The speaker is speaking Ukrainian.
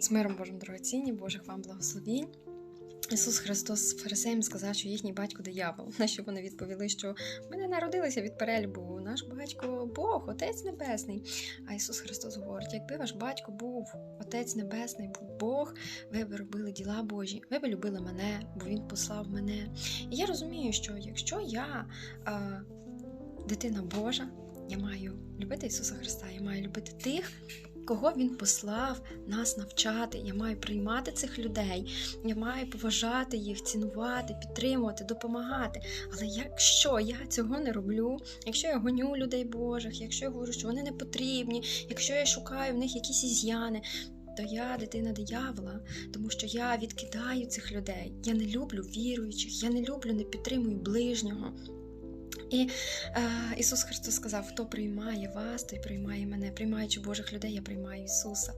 З миром Божим дорогоцінні, Божих вам благословінь. Ісус Христос фарисеям сказав, що їхній батько диявол. На що вони відповіли, що ми не народилися від перельбу. Наш батько Бог, Отець Небесний. А Ісус Христос говорить: якби ваш батько був Отець Небесний, був Бог, ви б робили діла Божі, ви б любили мене, бо Він послав мене. І я розумію, що якщо я а, дитина Божа, я маю любити Ісуса Христа, я маю любити тих, кого Він послав нас навчати. Я маю приймати цих людей, я маю поважати їх, цінувати, підтримувати, допомагати. Але якщо я цього не роблю, якщо я гоню людей Божих, якщо я говорю, що вони не потрібні, якщо я шукаю в них якісь із'яни. То я дитина диявола, тому що я відкидаю цих людей. Я не люблю віруючих, я не люблю, не підтримую ближнього. І е, Ісус Христос сказав: хто приймає вас, той приймає мене. Приймаючи Божих людей, я приймаю Ісуса.